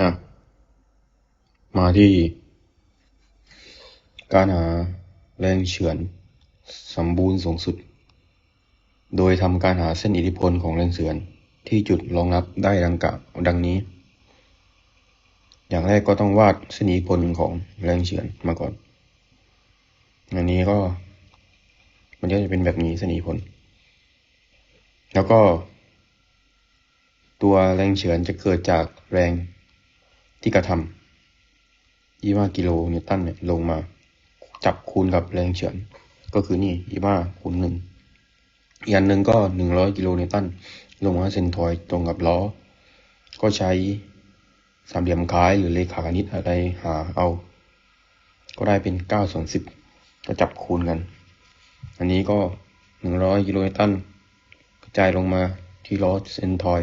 อะมาที่ การหาแรงเฉือนสมบูรณ์สูงสุด โดยทำการหาเส้นอิทธิพลของแรงเฉือนที่จุดรองรับได้ดังกล่าวดังนี้ อย่างแรกก็ต้องวาดเส้นอิทธิพลของแรงเฉือนมาก่อน อันนี้ก็ มันก็จะเป็นแบบนี้เส้นอิทธิพล แล้วก็ ตัวแรงเฉือนจะเกิดจากแรง ที่กระทำยี่ห้ากิโลนิวตันเนี่ยลงมา จับคูณกับแรงเฉือนก็คือนี่ยี่ห้าคูณหนึ่งอีกอันหนึ่งก็หนึ่งร้อยกิโลนิวตันลงมาเซนทอยตรงกับล้อ ก็ใช้สามเหลี่ยมคล้ายหรือเลขาคณิตอะไรหาเอา ก็ได้เป็นเก้าส่วนสิบก็จับคูณกัน อันนี้ก็หนึ่งร้อยกิโลนิวตันกระจายลงมาที่ล้อเซนทอย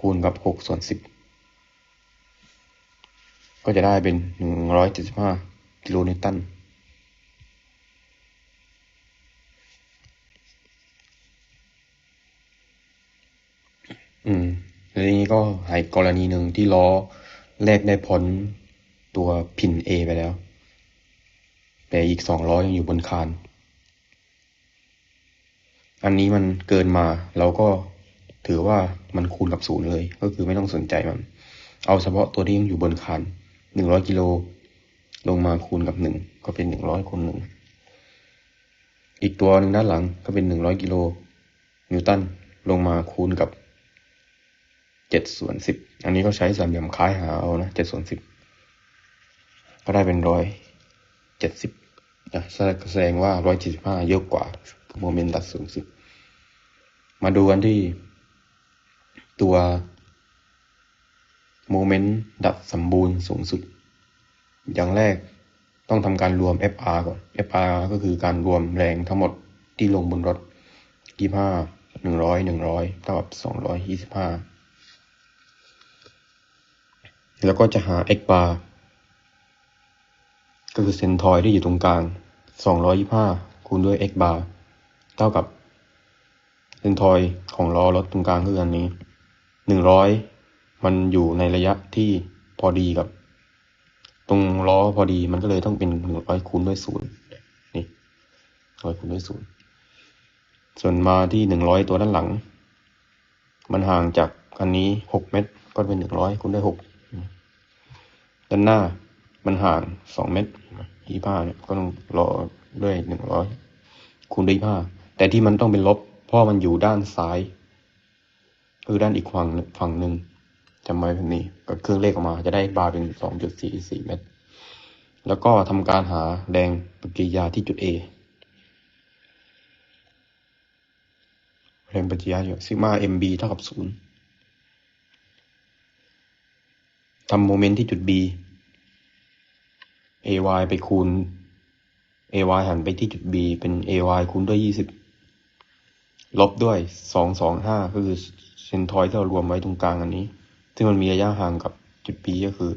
คูณกับหกส่วนสิบ ก็จะได้เป็นหนึ่งร้อยเจ็ดสิบห้ากิโลนิวตันอืมแล้วทีนี้ก็หายกรณีหนึ่งที่ล้อแรกได้พ้นตัวพิน A ไปแล้ว แต่อีกสองล้อยังอยู่บนคาน อันนี้มันเกินมาเราก็ถือว่ามันคูณกับศูนย์เลย ก็คือไม่ต้องสนใจมัน เอาเฉพาะตัวที่ยังอยู่บนคาน หนึ่งร้อยกิโล ลงมาคูณกับหนึ่งก็เป็นหนึ่งร้อยคูณหนึ่งอีกตัวหนึ่งด้านหลังก็เป็นหนึ่งร้อยกิโล นิวตันลงมาคูณกับเจ็ดส่วนสิบอันนี้ก็ใช้สามเหลี่ยมคล้ายหาเอานะเจ็ดส่วนสิบก็ได้เป็นร้อยเจ็ดสิบนะแสดงว่าร้อยเจ็ดสิบห้าเยอะกว่าโมเมนต์ดัดสูงสุดมาดูกันที่ตัว โมเมนต์ดัดสมบูรณ์สูงสุด อย่างแรกต้องทำการรวม FR ก่อน FR ก็คือการรวมแรงทั้งหมดที่ลงบนรถยี่ห้าหนึ่งร้อยหนึ่งร้อยเท่ากับสองร้อยยี่สิบห้าแล้วก็จะหา x bar ก็คือเซนทอยที่อยู่ตรงกลางสองร้อยยี่ห้าคูณด้วย x bar เท่ากับเซนทอยของล้อรถตรงกลางคืออันนี้หนึ่งร้อย มันอยู่ในระยะที่พอดีกับ ตรงล้อพอดีมันก็เลยต้องเป็นหนึ่งร้อยคูณด้วยศูนย์นี่ร้อยคูณด้วยศูนย์ส่วนมาที่หนึ่งร้อยตัวด้านหลัง มันห่างจากอันนี้หกเมตรก็เป็นหนึ่งร้อยคูณด้วยหกด้านหน้ามันห่างสองเมตรยี่ห้าเนี่ยก็ต้องรอด้วยหนึ่งร้อยคูณด้วยยี่ห้าแต่ที่มันต้องเป็นลบ เพราะมันอยู่ด้านซ้าย คือด้านอีกฝั่งฝั่งหนึ่ง จำไว้แบบนี้ก็เครื่องเลขออกมาจะได้บาร์เป็นสองจุดสี่สี่เมตร แล้วก็ทำการหาแดงปฏิกิริยาที่จุด A แรงปฏิกิริยาอยู่ซิกมา MB เท่ากับศูนย์ทำโมเมนต์ที่จุด B AY ไปคูณ AY หันไปที่จุด B เป็น AY คูณด้วยยี่สิบลบด้วยสองสองห้าคือเซนทอยที่เรารวมไว้ตรงกลางอันนี้ ซึ่งมันมีระยะห่างกับจุด B ก็คือ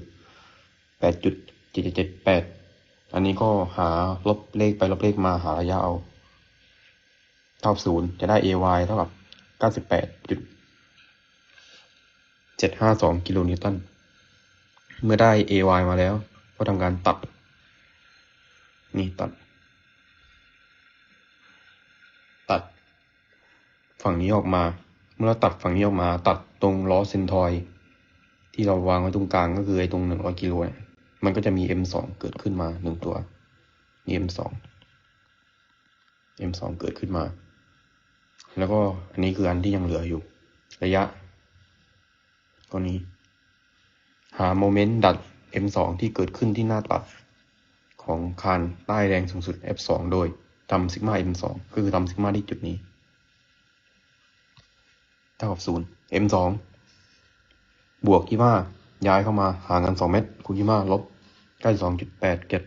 แปดจุดเจ็ดเจ็ดแปดอันนี้ก็หาลบเลขไปลบเลขมาหาระยะเอา เท่าศูนย์จะได้ AY เท่ากับเก้าสิบแปดจุดเจ็ดห้าสองกิโลนิวตัน เมื่อได้ AY มาแล้ว ก็ทำการตัด นี่ตัด ตัด ฝั่งนี้ออกมา เมื่อเราตัดฝั่งนี้ออกมา ตัดตรงล้อเซนทอย ที่เราวางไว้ตรงกลางก็คือไอ้ตรงหนึ่งร้อยกิโลเนี่ยมันก็จะมี M2 เกิดขึ้นมาหนึ่งตัวนี่ M2 M2 เกิดขึ้นมา แล้วก็อันนี้คืออันที่ยังเหลืออยู่ ระยะก็นี้ หาโมเมนต์ดัด M2 ที่เกิดขึ้นที่หน้าตัดของคานใต้แรงสูงสุด F2 โดยทำซิกมา M2 ก็คือทำซิกมาที่จุดนี้ เท่ากับศูนย์ M2 บวกยี่ห้าย้ายเข้ามาห่างกันสองเมตร คูณยี่ห้าลบใกล้สองจุดแปดเก็ด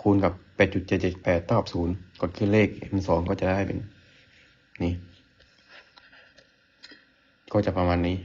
คูณกับแปดจุดเจ็ดเจ็ดแปดเท่ากับศูนย์กดขึ้นเลข m สองก็จะได้เป็น นี่ ก็จะประมาณนี้